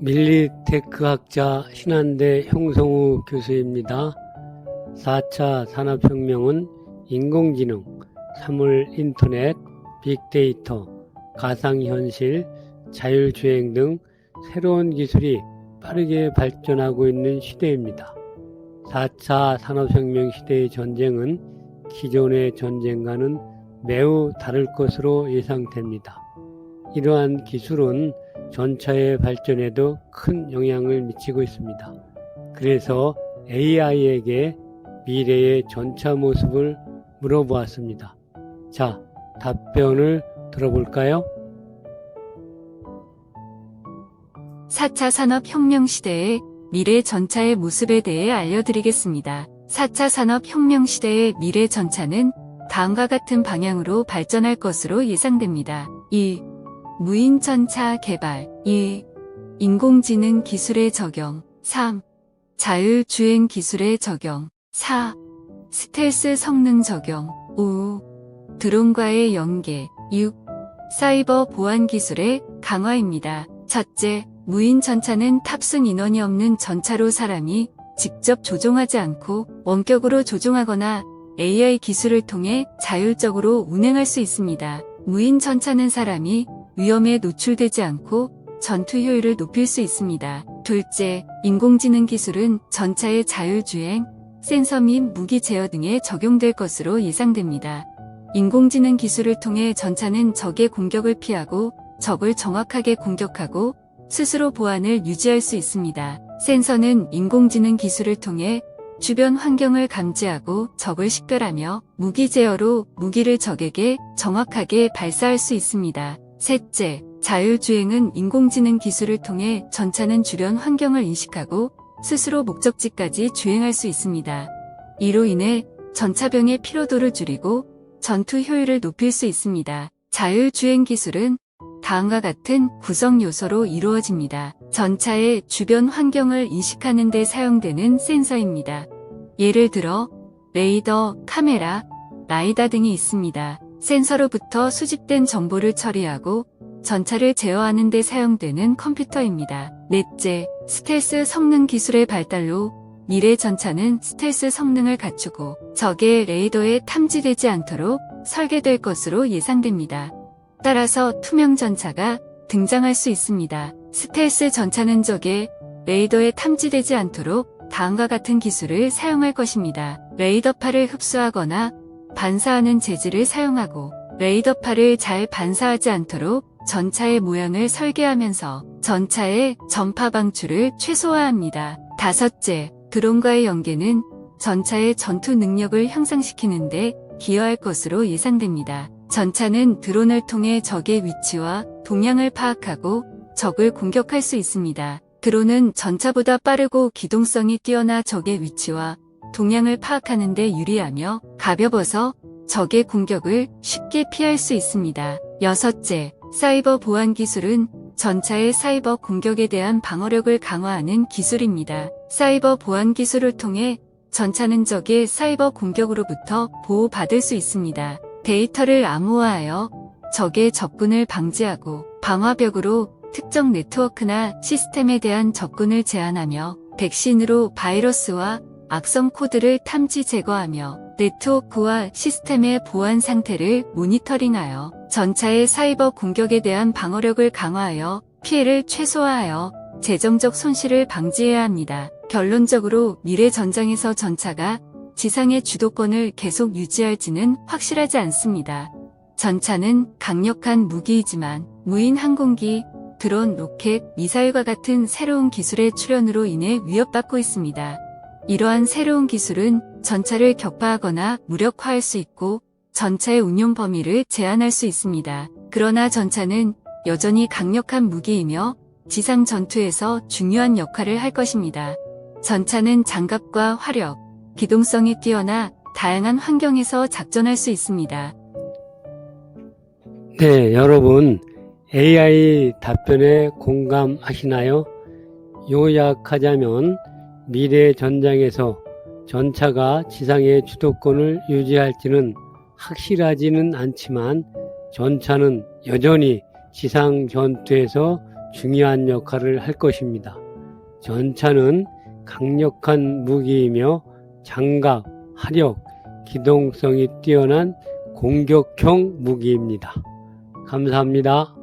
밀리테크학자 신한대 형성우 교수입니다. 4차 산업혁명은 인공지능, 사물 인터넷, 빅데이터, 가상현실, 자율주행 등 새로운 기술이 빠르게 발전하고 있는 시대입니다. 4차 산업혁명 시대의 전쟁은 기존의 전쟁과는 매우 다를 것으로 예상됩니다. 이러한 기술은 전차의 발전에도 큰 영향을 미치고 있습니다. 그래서 AI에게 미래의 전차 모습을 물어보았습니다. 자, 답변을 들어볼까요? 4차 산업혁명 시대의 미래 전차의 모습에 대해 알려드리겠습니다. 4차 산업혁명 시대의 미래 전차는 다음과 같은 방향으로 발전할 것으로 예상됩니다. 1. 무인 전차 개발 2. 인공지능 기술의 적용 3. 자율주행 기술의 적용 4. 스텔스 성능 적용 5. 드론과의 연계 6. 사이버 보안 기술의 강화입니다. 첫째, 무인 전차는 탑승 인원이 없는 전차로 사람이 직접 조종하지 않고 원격으로 조종하거나 AI 기술을 통해 자율적으로 운행할 수 있습니다. 무인 전차는 사람이 위험에 노출되지 않고 전투 효율을 높일 수 있습니다. 둘째, 인공지능 기술은 전차의 자율주행, 센서 및 무기 제어 등에 적용될 것으로 예상됩니다. 인공지능 기술을 통해 전차는 적의 공격을 피하고 적을 정확하게 공격하고 스스로 보안을 유지할 수 있습니다. 센서는 인공지능 기술을 통해 주변 환경을 감지하고 적을 식별하며 무기 제어로 무기를 적에게 정확하게 발사할 수 있습니다. 셋째, 자율주행은 인공지능 기술을 통해 전차는 주변 환경을 인식하고 스스로 목적지까지 주행할 수 있습니다. 이로 인해 전차병의 피로도를 줄이고 전투 효율을 높일 수 있습니다. 자율주행 기술은 다음과 같은 구성 요소로 이루어집니다. 전차의 주변 환경을 인식하는 데 사용되는 센서입니다. 예를 들어 레이더, 카메라, 라이다 등이 있습니다. 센서로부터 수집된 정보를 처리하고 전차를 제어하는 데 사용되는 컴퓨터입니다. 넷째, 스텔스 성능 기술의 발달로 미래 전차는 스텔스 성능을 갖추고 적의 레이더에 탐지되지 않도록 설계될 것으로 예상됩니다. 따라서 투명 전차가 등장할 수 있습니다. 스텔스 전차는 적의 레이더에 탐지되지 않도록 다음과 같은 기술을 사용할 것입니다. 레이더파를 흡수하거나 반사하는 재질을 사용하고 레이더파를 잘 반사하지 않도록 전차의 모양을 설계하면서 전차의 전파 방출을 최소화합니다. 다섯째, 드론과의 연계는 전차의 전투 능력을 향상시키는데 기여할 것으로 예상됩니다. 전차는 드론을 통해 적의 위치와 동향을 파악하고 적을 공격할 수 있습니다. 드론은 전차보다 빠르고 기동성이 뛰어나 적의 위치와 동향을 파악하는 데 유리하며 가벼워서 적의 공격을 쉽게 피할 수 있습니다. 여섯째, 사이버 보안 기술은 전차의 사이버 공격에 대한 방어력을 강화하는 기술입니다. 사이버 보안 기술을 통해 전차는 적의 사이버 공격으로부터 보호받을 수 있습니다. 데이터를 암호화하여 적의 접근을 방지하고 방화벽으로 특정 네트워크나 시스템에 대한 접근을 제한하며 백신으로 바이러스와 악성 코드를 탐지 제거하며 네트워크와 시스템의 보안 상태를 모니터링하여 전차의 사이버 공격에 대한 방어력을 강화하여 피해를 최소화하여 재정적 손실을 방지해야 합니다. 결론적으로 미래 전장에서 전차가 지상의 주도권을 계속 유지할지는 확실하지 않습니다. 전차는 강력한 무기이지만 무인 항공기, 드론, 로켓, 미사일과 같은 새로운 기술의 출현으로 인해 위협받고 있습니다. 이러한 새로운 기술은 전차를 격파하거나 무력화할 수 있고 전차의 운용 범위를 제한할 수 있습니다. 그러나 전차는 여전히 강력한 무기이며 지상 전투에서 중요한 역할을 할 것입니다. 전차는 장갑과 화력, 기동성이 뛰어나 다양한 환경에서 작전할 수 있습니다. 네, 여러분 AI 답변에 공감하시나요? 요약하자면 미래 전장에서 전차가 지상의 주도권을 유지할지는 확실하지는 않지만 전차는 여전히 지상 전투에서 중요한 역할을 할 것입니다. 전차는 강력한 무기이며 장갑, 화력, 기동성이 뛰어난 공격형 무기입니다. 감사합니다.